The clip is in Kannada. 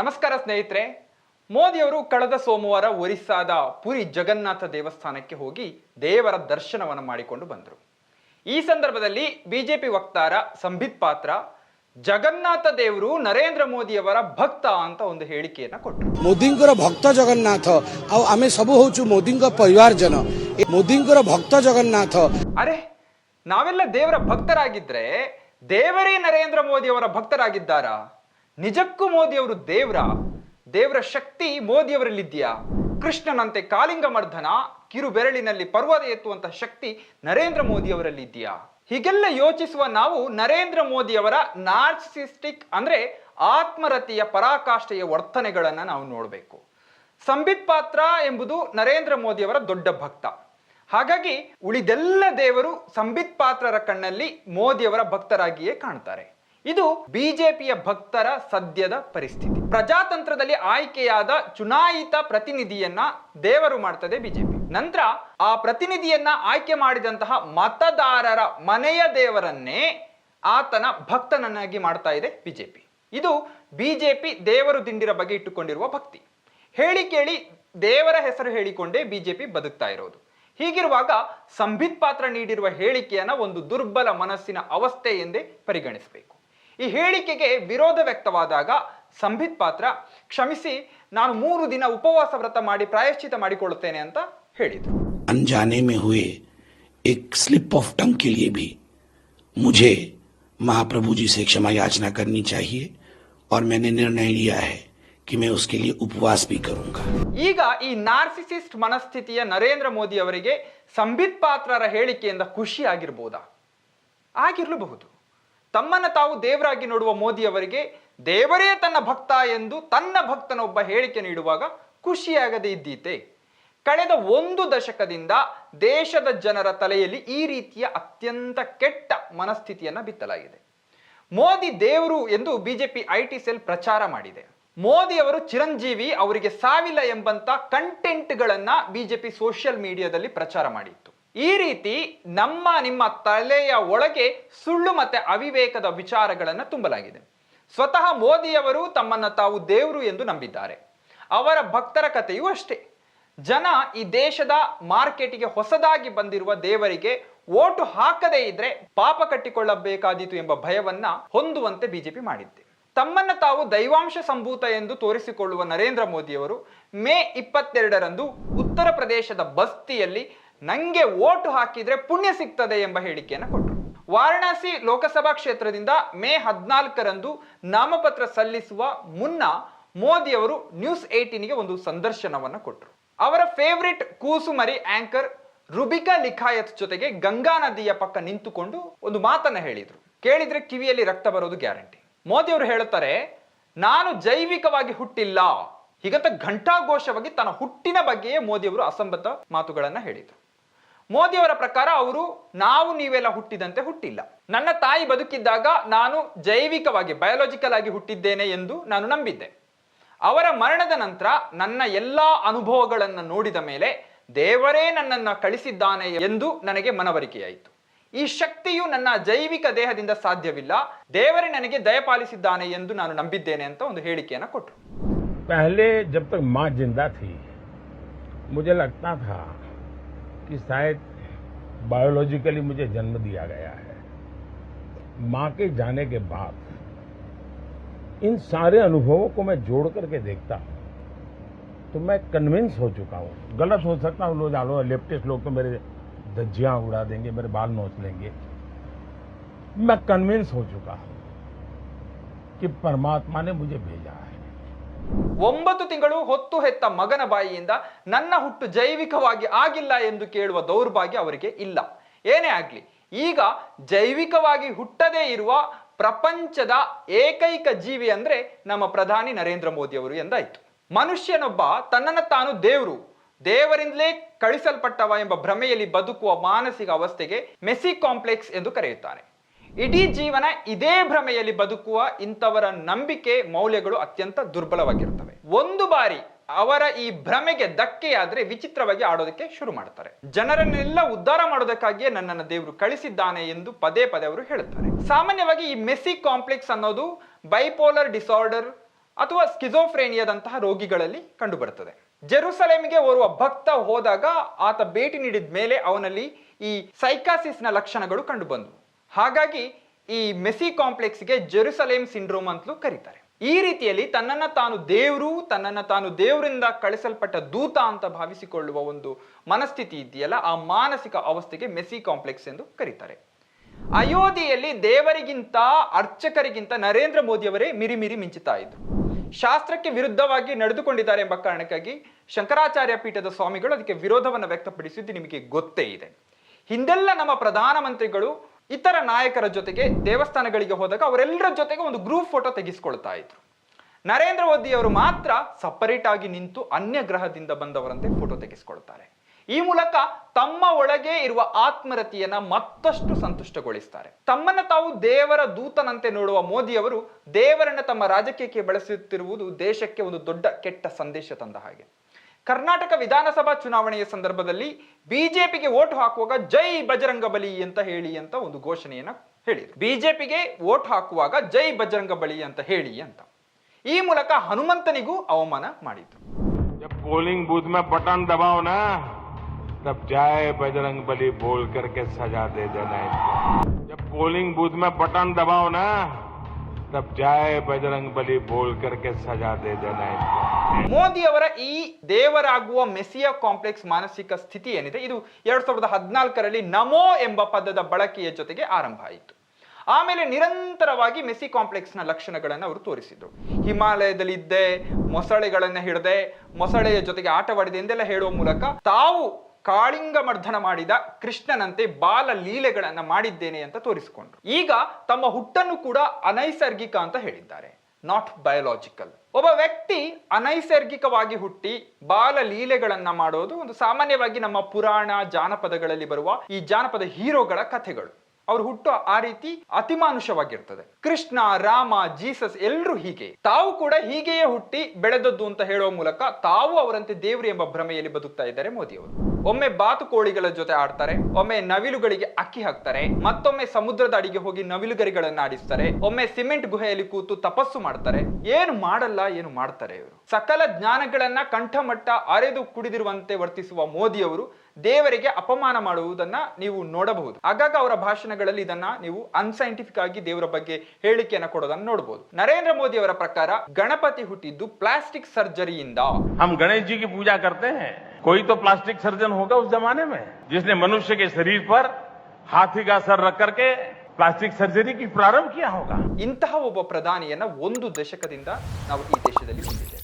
ನಮಸ್ಕಾರ ಸ್ನೇಹಿತರೆ ಮೋದಿಯವರು ಕಳೆದ ಸೋಮವಾರ ಒರಿಸ್ಸಾದ ಪುರಿ ಜಗನ್ನಾಥ ದೇವಸ್ಥಾನಕ್ಕೆ ಹೋಗಿ ದೇವರ ದರ್ಶನವನ್ನು ಮಾಡಿಕೊಂಡು ಬಂದರು. ಈ ಸಂದರ್ಭದಲ್ಲಿ ಬಿಜೆಪಿ ವಕ್ತಾರ ಸಂಬಿತ್ ಪಾತ್ರ ಜಗನ್ನಾಥ ದೇವರು ನರೇಂದ್ರ ಮೋದಿಯವರ ಭಕ್ತ ಅಂತ ಒಂದು ಹೇಳಿಕೆಯನ್ನು ಕೊಟ್ಟರು. ಮೋದಿಂಕರ ಭಕ್ತ ಜಗನ್ನಾಥ ಅವು ಆಮೆ ಸಬು ಹೋಚು ಮೋದಿಂಗ ಪರಿವಾರ ಜನ. ಮೋದಿಂಕರ ಭಕ್ತ ಜಗನ್ನಾಥ. ಅರೆ ನಾವೆಲ್ಲ ದೇವರ ಭಕ್ತರಾಗಿದ್ರೆ ದೇವರೇ ನರೇಂದ್ರ ಮೋದಿಯವರ ಭಕ್ತರಾಗಿದ್ದಾರಾ? ನಿಜಕ್ಕೂ ಮೋದಿಯವರು ದೇವ್ರ? ದೇವರ ಶಕ್ತಿ ಮೋದಿಯವರಲ್ಲಿದ್ಯಾ? ಕೃಷ್ಣನಂತೆ ಕಾಲಿಂಗ ಮರ್ಧನ ಕಿರು ಬೆರಳಿನಲ್ಲಿ ಪರ್ವತ ಎತ್ತುವಂತಹ ಶಕ್ತಿ ನರೇಂದ್ರ ಮೋದಿಯವರಲ್ಲಿದ್ಯಾ? ಹೀಗೆಲ್ಲ ಯೋಚಿಸುವ ನಾವು ನರೇಂದ್ರ ಮೋದಿಯವರ ನಾರ್ಸಿಸ್ಟಿಕ್ ಅಂದ್ರೆ ಆತ್ಮರತಿಯ ಪರಾಕಾಷ್ಠೆಯ ವರ್ತನೆಗಳನ್ನ ನಾವು ನೋಡಬೇಕು. ಸಂಬಿತ್ ಪಾತ್ರ ಎಂಬುದು ನರೇಂದ್ರ ಮೋದಿಯವರ ದೊಡ್ಡ ಭಕ್ತ. ಹಾಗಾಗಿ ಉಳಿದೆಲ್ಲ ದೇವರು ಸಂಬಿತ್ ಪಾತ್ರರ ಕಣ್ಣಲ್ಲಿ ಮೋದಿಯವರ ಭಕ್ತರಾಗಿಯೇ ಕಾಣ್ತಾರೆ. ಇದು ಬಿಜೆಪಿಯ ಭಕ್ತರ ಸದ್ಯದ ಪರಿಸ್ಥಿತಿ. ಪ್ರಜಾತಂತ್ರದಲ್ಲಿ ಆಯ್ಕೆಯಾದ ಚುನಾಯಿತ ಪ್ರತಿನಿಧಿಯನ್ನ ದೇವರು ಮಾಡ್ತದೆ ಬಿಜೆಪಿ. ನಂತರ ಆ ಪ್ರತಿನಿಧಿಯನ್ನ ಆಯ್ಕೆ ಮಾಡಿದಂತಹ ಮತದಾರರ ಮನೆಯ ದೇವರನ್ನೇ ಆತನ ಭಕ್ತನನ್ನಾಗಿ ಮಾಡ್ತಾ ಇದೆ ಬಿಜೆಪಿ. ಇದು ಬಿಜೆಪಿ ದೇವರು ದಿಂಡಿರ ಬಗ್ಗೆ ಇಟ್ಟುಕೊಂಡಿರುವ ಭಕ್ತಿ. ಹೇಳಿ ಕೇಳಿ ದೇವರ ಹೆಸರು ಹೇಳಿಕೊಂಡೇ ಬಿಜೆಪಿ ಬದುಕ್ತಾ ಇರೋದು. ಹೀಗಿರುವಾಗ ಸಂಬಿತ್ ಪಾತ್ರ ನೀಡಿರುವ ಹೇಳಿಕೆಯನ್ನ ಒಂದು ದುರ್ಬಲ ಮನಸ್ಸಿನ ಅವಸ್ಥೆ ಎಂದೇ ಪರಿಗಣಿಸಬೇಕು. ಈ ಹೇಳಿಕೆಗೆ ವಿರೋಧ ವ್ಯಕ್ತವಾದಾಗ ಸಂಬಿತ್ ಪಾತ್ರ ಕ್ಷಮಿಸಿ ನಾನು ಮೂರು ದಿನ ಉಪವಾಸ ವ್ರತ ಮಾಡಿ ಪ್ರಾಯಶ್ಚಿತ ಮಾಡಿಕೊಳ್ಳುತ್ತೇನೆ ಅಂತ ಹೇಳಿದರು अनजाने में हुए एक स्लिप ऑफ टंग के लिए भी मुझे महाप्रभु जी से क्षमा याचना करनी चाहिए और मैंने निर्णय लिया है कि मैं उसके लिए उपवास भी करूंगा ಈಗ ಈ ನಾರ್ಸಿಸಿಸ್ಟ್ ಮನಸ್ಥಿತಿಯ ನರೇಂದ್ರ ಮೋದಿ ಅವರಿಗೆ ಸಂಬಿತ್ ಪಾತ್ರರ ಹೇಳಿಕೆಯಿಂದ ಖುಷಿ ಆಗಿರ್ಬೋದಾ ಆಗಿರಲೂಬಹುದು ತಮ್ಮನ್ನ ತಾವು ದೇವರಾಗಿ ನೋಡುವ ಮೋದಿ ಅವರಿಗೆ ದೇವರೇ ತನ್ನ ಭಕ್ತ ಎಂದು ತನ್ನ ಭಕ್ತನೊಬ್ಬ ಹೇಳಿಕೆ ನೀಡುವಾಗ ಖುಷಿಯಾಗದೆ ಇದ್ದೀತೆ. ಕಳೆದ ಒಂದು ದಶಕದಿಂದ ದೇಶದ ಜನರ ತಲೆಯಲ್ಲಿ ಈ ರೀತಿಯ ಅತ್ಯಂತ ಕೆಟ್ಟ ಮನಸ್ಥಿತಿಯನ್ನು ಬಿತ್ತಲಾಗಿದೆ. ಮೋದಿ ದೇವರು ಎಂದು ಬಿಜೆಪಿ ಟಿ ಸೆಲ್ ಪ್ರಚಾರ ಮಾಡಿದೆ. ಮೋದಿ ಅವರು ಚಿರಂಜೀವಿ ಅವರಿಗೆ ಸಾವಿಲ್ಲ ಎಂಬಂತ ಕಂಟೆಂಟ್ಗಳನ್ನ ಬಿಜೆಪಿ ಸೋಷಿಯಲ್ ಮೀಡಿಯಾದಲ್ಲಿ ಪ್ರಚಾರ ಮಾಡಿತ್ತು. ಈ ರೀತಿ ನಮ್ಮ ನಿಮ್ಮ ತಲೆಯ ಒಳಗೆ ಸುಳ್ಳು ಮತ್ತೆ ಅವಿವೇಕದ ವಿಚಾರಗಳನ್ನು ತುಂಬಲಾಗಿದೆ. ಸ್ವತಃ ಮೋದಿಯವರು ತಮ್ಮನ್ನು ತಾವು ದೇವರು ಎಂದು ನಂಬಿದ್ದಾರೆ. ಅವರ ಭಕ್ತರ ಕಥೆಯೂ ಅಷ್ಟೇ. ಜನ ಈ ದೇಶದ ಮಾರ್ಕೆಟಿಗೆ ಹೊಸದಾಗಿ ಬಂದಿರುವ ದೇವರಿಗೆ ಓಟು ಹಾಕದೇ ಇದ್ರೆ ಪಾಪ ಕಟ್ಟಿಕೊಳ್ಳಬೇಕಾದೀತು ಎಂಬ ಭಯವನ್ನ ಹೊಂದುವಂತೆ ಬಿಜೆಪಿ ಮಾಡಿದ್ದೆ ತಮ್ಮನ್ನು ತಾವು ದೈವಾಂಶ ಸಂಭೂತ ಎಂದು ತೋರಿಸಿಕೊಳ್ಳುವ ನರೇಂದ್ರ ಮೋದಿಯವರು ಮೇ ಇಪ್ಪತ್ತೆರಡರಂದು ಉತ್ತರ ಪ್ರದೇಶದ ಬಸ್ತಿಯಲ್ಲಿ ನಂಗೆ ಓಟು ಹಾಕಿದ್ರೆ ಪುಣ್ಯ ಸಿಗ್ತದೆ ಎಂಬ ಹೇಳಿಕೆಯನ್ನು ಕೊಟ್ಟರು. ವಾರಣಾಸಿ ಲೋಕಸಭಾ ಕ್ಷೇತ್ರದಿಂದ ಮೇ ಹದಿನಾಲ್ಕರಂದು ನಾಮಪತ್ರ ಸಲ್ಲಿಸುವ ಮುನ್ನ ಮೋದಿಯವರು ನ್ಯೂಸ್ ಏಟೀನ್ಗೆ ಒಂದು ಸಂದರ್ಶನವನ್ನು ಕೊಟ್ಟರು ಅವರ ಫೇವ್ರೆಟ್ ಕೂಸುಮರಿ ಆಂಕರ್ ರುಬಿಕಾ ಲಿಖಾಯತ್ ಜೊತೆಗೆ ಗಂಗಾ ನದಿಯ ಪಕ್ಕ ನಿಂತುಕೊಂಡು ಒಂದು ಮಾತನ್ನ ಹೇಳಿದ್ರು. ಕೇಳಿದ್ರೆ ಕಿವಿಯಲ್ಲಿ ರಕ್ತ ಬರೋದು ಗ್ಯಾರಂಟಿ. ಮೋದಿ ಅವರು ಹೇಳುತ್ತಾರೆ, ನಾನು ಜೈವಿಕವಾಗಿ ಹುಟ್ಟಿಲ್ಲ. ಹೀಗಂತ ಘಂಟಾಘೋಷವಾಗಿ ತನ್ನ ಹುಟ್ಟಿನ ಬಗ್ಗೆಯೇ ಮೋದಿಯವರು ಅಸಂಬದ್ಧ ಮಾತುಗಳನ್ನ ಹೇಳಿದರು. ಮೋದಿಯವರ ಪ್ರಕಾರ ಅವರು ನಾವು ನೀವೆಲ್ಲ ಹುಟ್ಟಿದಂತೆ ಹುಟ್ಟಿಲ್ಲ ನನ್ನ ತಾಯಿ ಬದುಕಿದ್ದಾಗ ನಾನು ಜೈವಿಕವಾಗಿ ಬಯೋಲಾಜಿಕಲ್ ಆಗಿ ಹುಟ್ಟಿದ್ದೇನೆ ಎಂದು ನಾನು ನಂಬಿದ್ದೆ ಅವರ ಮರಣದ ನಂತರ ನನ್ನ ಎಲ್ಲಾ ಅನುಭವಗಳನ್ನು ನೋಡಿದ ಮೇಲೆ ದೇವರೇ ನನ್ನನ್ನು ಕಳಿಸಿದ್ದಾನೆ ಎಂದು ನನಗೆ ಮನವರಿಕೆಯಾಯಿತು ಈ ಶಕ್ತಿಯು ನನ್ನ ಜೈವಿಕ ದೇಹದಿಂದ ಸಾಧ್ಯವಿಲ್ಲ ದೇವರೇ ನನಗೆ ದಯಪಾಲಿಸಿದ್ದಾನೆ ಎಂದು ನಾನು ನಂಬಿದ್ದೇನೆ ಅಂತ ಒಂದು ಹೇಳಿಕೆಯನ್ನು ಕೊಟ್ಟರು पहले जब तक माँ जिंदा थी मुझे लगता था कि शायद बायोलॉजिकली मुझे जन्म दिया गया है। माँ के जाने के बाद इन सारे अनुभवों को मैं जोड़ करके देखता हूँ तो मैं कन्विंस हो चुका हूँ। गलत हो सकता हूँ, लोग आलो लेफ्टिस्ट लोग तो मेरे धज्जियाँ उड़ा देंगे, मेरे बाल नोच लेंगे। मैं कन्विंस हो चुका हूँ कि परमात्मा ने मुझे भेजा है। ಒಂಬತ್ತು ತಿಂಗಳು ಹೊತ್ತು ಹೆತ್ತ ಮಗನ ಬಾಯಿಯಿಂದ ನನ್ನ ಹುಟ್ಟು ಜೈವಿಕವಾಗಿ ಆಗಿಲ್ಲ ಎಂದು ಕೇಳುವ ದೌರ್ಭಾಗ್ಯ ಅವರಿಗೆ ಇಲ್ಲ. ಏನೇ ಆಗ್ಲಿ, ಈಗ ಜೈವಿಕವಾಗಿ ಹುಟ್ಟದೇ ಇರುವ ಪ್ರಪಂಚದ ಏಕೈಕ ಜೀವಿ ಅಂದ್ರೆ ನಮ್ಮ ಪ್ರಧಾನಿ ನರೇಂದ್ರ ಮೋದಿ ಅವರು ಎಂದಾಯ್ತು. ಮನುಷ್ಯನೊಬ್ಬ ತನ್ನನ್ನು ತಾನು ದೇವರು, ದೇವರಿಂದಲೇ ಕಳಿಸಲ್ಪಟ್ಟವ ಎಂಬ ಭ್ರಮೆಯಲ್ಲಿ ಬದುಕುವ ಮಾನಸಿಕ ಅವಸ್ಥೆಗೆ ಮೆಸಿ ಕಾಂಪ್ಲೆಕ್ಸ್ ಎಂದು ಕರೆಯುತ್ತಾರೆ. ಇಡೀ ಜೀವನ ಇದೇ ಭ್ರಮೆಯಲ್ಲಿ ಬದುಕುವ ಇಂಥವರ ನಂಬಿಕೆ ಮೌಲ್ಯಗಳು ಅತ್ಯಂತ ದುರ್ಬಲವಾಗಿರ್ತವೆ. ಒಂದು ಬಾರಿ ಅವರ ಈ ಭ್ರಮೆಗೆ ಧಕ್ಕೆಯಾದ್ರೆ ವಿಚಿತ್ರವಾಗಿ ಆಡೋದಕ್ಕೆ ಶುರು ಮಾಡ್ತಾರೆ. ಜನರನ್ನೆಲ್ಲ ಉದ್ಧಾರ ಮಾಡೋದಕ್ಕಾಗಿಯೇ ನನ್ನನ್ನು ದೇವರು ಕಳಿಸಿದ್ದಾನೆ ಎಂದು ಪದೇ ಪದೇ ಅವರು ಹೇಳುತ್ತಾರೆ ಸಾಮಾನ್ಯವಾಗಿ ಈ ಮೆಸ್ಸಿ ಕಾಂಪ್ಲೆಕ್ಸ್ ಅನ್ನೋದು ಬೈಪೋಲರ್ ಡಿಸಾರ್ಡರ್ ಅಥವಾ ಸ್ಕಿಜೋಫ್ರೇನಿಯಾದಂತಹ ರೋಗಿಗಳಲ್ಲಿ ಕಂಡುಬರುತ್ತದೆ ಜೆರುಸಲೇಮ್ಗೆ ಓರ್ವ ಭಕ್ತ ಹೋದಾಗ ಆತ ಭೇಟಿ ನೀಡಿದ ಮೇಲೆ ಅವನಲ್ಲಿ ಈ ಸೈಕಾಸಿಸ್ನ ಲಕ್ಷಣಗಳು ಕಂಡುಬಂದವು ಹಾಗಾಗಿ ಈ ಮೆಸಿ ಕಾಂಪ್ಲೆಕ್ಸ್ಗೆ ಜೆರುಸಲೇಮ್ ಸಿಂಡ್ರೋಮ್ ಅಂತಲೂ ಕರೀತಾರೆ. ಈ ರೀತಿಯಲ್ಲಿ ತನ್ನನ್ನು ತಾನು ದೇವರು, ತನ್ನನ್ನು ತಾನು ದೇವರಿಂದ ಕಳಿಸಲ್ಪಟ್ಟ ದೂತ ಅಂತ ಭಾವಿಸಿಕೊಳ್ಳುವ ಒಂದು ಮನಸ್ಥಿತಿ ಇದೆಯಲ್ಲ, ಆ ಮಾನಸಿಕ ಅವಸ್ಥೆಗೆ ಮೆಸಿ ಕಾಂಪ್ಲೆಕ್ಸ್ ಎಂದು ಕರೀತಾರೆ. ಅಯೋಧ್ಯೆಯಲ್ಲಿ ದೇವರಿಗಿಂತ ಅರ್ಚಕರಿಗಿಂತ ನರೇಂದ್ರ ಮೋದಿಯವರೇ ಮಿರಿಮಿರಿ ಮಿರಿ ಮಿಂಚುತ್ತಾ ಇದ್ರು. ಶಾಸ್ತ್ರಕ್ಕೆ ವಿರುದ್ಧವಾಗಿ ನಡೆದುಕೊಂಡಿದ್ದಾರೆ ಎಂಬ ಕಾರಣಕ್ಕಾಗಿ ಶಂಕರಾಚಾರ್ಯ ಪೀಠದ ಸ್ವಾಮಿಗಳು ಅದಕ್ಕೆ ವಿರೋಧವನ್ನು ವ್ಯಕ್ತಪಡಿಸಿದ್ದು ನಿಮಗೆ ಗೊತ್ತೇ ಇದೆ. ಹಿಂದೆಲ್ಲ ನಮ್ಮ ಪ್ರಧಾನಮಂತ್ರಿಗಳು ಇತರ ನಾಯಕರ ಜೊತೆಗೆ ದೇವಸ್ಥಾನಗಳಿಗೆ ಹೋದಾಗ ಅವರೆಲ್ಲರ ಜೊತೆಗೆ ಒಂದು ಗ್ರೂಪ್ ಫೋಟೋ ತೆಗೆಸ್ಕೊಳ್ತಾ ಇದ್ರು. ನರೇಂದ್ರ ಮೋದಿ ಅವರು ಮಾತ್ರ ಸಪರೇಟ್ ಆಗಿ ನಿಂತು ಅನ್ಯ ಗ್ರಹದಿಂದ ಬಂದವರಂತೆ ಫೋಟೋ ತೆಗೆಸ್ಕೊಳ್ತಾರೆ. ಈ ಮೂಲಕ ತಮ್ಮ ಒಳಗೆ ಇರುವ ಆತ್ಮರತಿಯನ್ನ ಮತ್ತಷ್ಟು ಸಂತುಷ್ಟಗೊಳಿಸ್ತಾರೆ. ತಮ್ಮನ್ನ ತಾವು ದೇವರ ದೂತನಂತೆ ನೋಡುವ ಮೋದಿಯವರು ದೇವರನ್ನ ತಮ್ಮ ರಾಜಕೀಯಕ್ಕೆ ಬಳಸುತ್ತಿರುವುದು ದೇಶಕ್ಕೆ ಒಂದು ದೊಡ್ಡ ಕೆಟ್ಟ ಸಂದೇಶ ತಂದ ಹಾಗೆ. ಕರ್ನಾಟಕ ವಿಧಾನಸಭಾ ಚುನಾವಣೆಯ ಸಂದರ್ಭದಲ್ಲಿ ಬಿಜೆಪಿಗೆ ವೋಟ್ ಹಾಕುವಾಗ ಜೈ ಬಜರಂಗ ಬಲಿ ಅಂತ ಹೇಳಿ ಅಂತ ಒಂದು ಘೋಷಣೆಯನ್ನ ಹೇಳಿದ್ರು ಬಿಜೆಪಿಗೆ ವೋಟ್ ಹಾಕುವಾಗ ಜೈ ಬಜರಂಗ ಬಲಿ ಅಂತ ಹೇಳಿ ಅಂತ ಈ ಮೂಲಕ ಹನುಮಂತನಿಗೂ ಅವಮಾನ ಮಾಡಿದ್ರು जब पोलिंग बूथ में बटन दबाओ ना तब जय बजरंग बली बोल करके सजा दे देना इनको जब पोलिंग बूथ में बटन दबाओ ना तब जय बजरंग बली बोल करके सजा दे देना ಮೋದಿಯವರ ಈ ದೇವರಾಗುವ ಮೆಸಿಯ ಕಾಂಪ್ಲೆಕ್ಸ್ ಮಾನಸಿಕ ಸ್ಥಿತಿ ಏನಿದೆ? ಇದು ಎರಡ್ ಸಾವಿರದ ಹದಿನಾಲ್ಕರಲ್ಲಿ ನಮೋ ಎಂಬ ಪದದ ಬಳಕೆಯ ಜೊತೆಗೆ ಆರಂಭ ಆಯಿತು. ಆಮೇಲೆ ನಿರಂತರವಾಗಿ ಮೆಸಿ ಕಾಂಪ್ಲೆಕ್ಸ್ನ ಲಕ್ಷಣಗಳನ್ನು ಅವರು ತೋರಿಸಿದರು. ಹಿಮಾಲಯದಲ್ಲಿದ್ದೆ, ಮೊಸಳೆಗಳನ್ನು ಹಿಡದೆ, ಮೊಸಳೆಯ ಜೊತೆಗೆ ಆಟವಾಡಿದೆ ಎಂದೆಲ್ಲ ಹೇಳುವ ಮೂಲಕ ತಾವು ಕಾಳಿಂಗಮರ್ಧನ ಮಾಡಿದ ಕೃಷ್ಣನಂತೆ ಬಾಲ ಲೀಲೆಗಳನ್ನು ಮಾಡಿದ್ದೇನೆ ಅಂತ ತೋರಿಸಿಕೊಂಡ್ರು. ಈಗ ತಮ್ಮ ಹುಟ್ಟನ್ನು ಕೂಡ ಅನೈಸರ್ಗಿಕ ಅಂತ ಹೇಳಿದ್ದಾರೆ. ನಾಟ್ ಬಯೋಲಾಜಿಕಲ್ ಒಬ್ಬ ವ್ಯಕ್ತಿ ಅನೈಸರ್ಗಿಕವಾಗಿ ಹುಟ್ಟಿ ಬಾಲ ಲೀಲೆಗಳನ್ನ ಮಾಡೋದು ಒಂದು ಸಾಮಾನ್ಯವಾಗಿ ನಮ್ಮ ಪುರಾಣ ಜಾನಪದಗಳಲ್ಲಿ ಬರುವ ಈ ಜಾನಪದ ಹೀರೋಗಳ ಕಥೆಗಳು. ಅವ್ರು ಹುಟ್ಟು ಆ ರೀತಿ ಅತಿಮಾನುಷವಾಗಿರ್ತದೆ. ಕೃಷ್ಣ, ರಾಮ, ಜೀಸಸ್ ಎಲ್ಲರೂ ಹೀಗೆ. ತಾವು ಕೂಡ ಹೀಗೆಯೇ ಹುಟ್ಟಿ ಬೆಳೆದದ್ದು ಅಂತ ಹೇಳುವ ಮೂಲಕ ತಾವು ಅವರಂತೆ ದೇವ್ರಿ ಎಂಬ ಭ್ರಮೆಯಲ್ಲಿ ಬದುಕ್ತಾ ಇದ್ದಾರೆ ಮೋದಿ ಅವರು ಒಮ್ಮೆ ಬಾತುಕೋಳಿಗಳ ಜೊತೆ ಆಡ್ತಾರೆ, ಒಮ್ಮೆ ನವಿಲುಗಳಿಗೆ ಅಕ್ಕಿ ಹಾಕ್ತಾರೆ, ಮತ್ತೊಮ್ಮೆ ಸಮುದ್ರದ ಅಡಿಗೆ ಹೋಗಿ ನವಿಲುಗರಿಗಳನ್ನ ಆಡಿಸ್ತಾರೆ ಒಮ್ಮೆ ಸಿಮೆಂಟ್ ಗುಹೆಯಲ್ಲಿ ಕೂತು ತಪಸ್ಸು ಮಾಡ್ತಾರೆ. ಏನು ಮಾಡಲ್ಲ, ಏನು ಮಾಡ್ತಾರೆ ಇವರು. ಸಕಲ ಜ್ಞಾನಗಳನ್ನ ಕಂಠಮಟ್ಟ ಅರೆದು ಕುಡಿದಿರುವಂತೆ ವರ್ತಿಸುವ ಮೋದಿ ಅವರು ದೇವರಿಗೆ ಅಪಮಾನ ಮಾಡುವುದನ್ನ ನೀವು ನೋಡಬಹುದು. ಆಗಾಗ ಅವರ ಭಾಷಣಗಳಲ್ಲಿ ಇದನ್ನ ನೀವು ಅನ್ಸೈಂಟಿಫಿಕ್ ಆಗಿ ದೇವರ ಬಗ್ಗೆ ಹೇಳಿಕೆಯನ್ನ ಕೊಡೋದನ್ನ ನೋಡಬಹುದು ನರೇಂದ್ರ ಮೋದಿ ಅವರ ಪ್ರಕಾರ ಗಣಪತಿ ಹುಟ್ಟಿದ್ದು ಪ್ಲಾಸ್ಟಿಕ್ ಸರ್ಜರಿಯಿಂದ हम गणेश जी की पूजा करते हैं कोई तो प्लास्टिक सर्जन होगा उस जमाने में जिसने मनुष्य के शरीर पर हाथी का सर रख करके प्लास्टिक सर्जरी की प्रारंभ किया होगा ಇಂತಹ ಒಬ್ಬ ಪ್ರಧಾನಿಯನ್ನ ಒಂದು ದಶಕದಿಂದ ನಾವು ಈ ದೇಶದಲ್ಲಿ ಹೊಂದಿದ್ದೇವೆ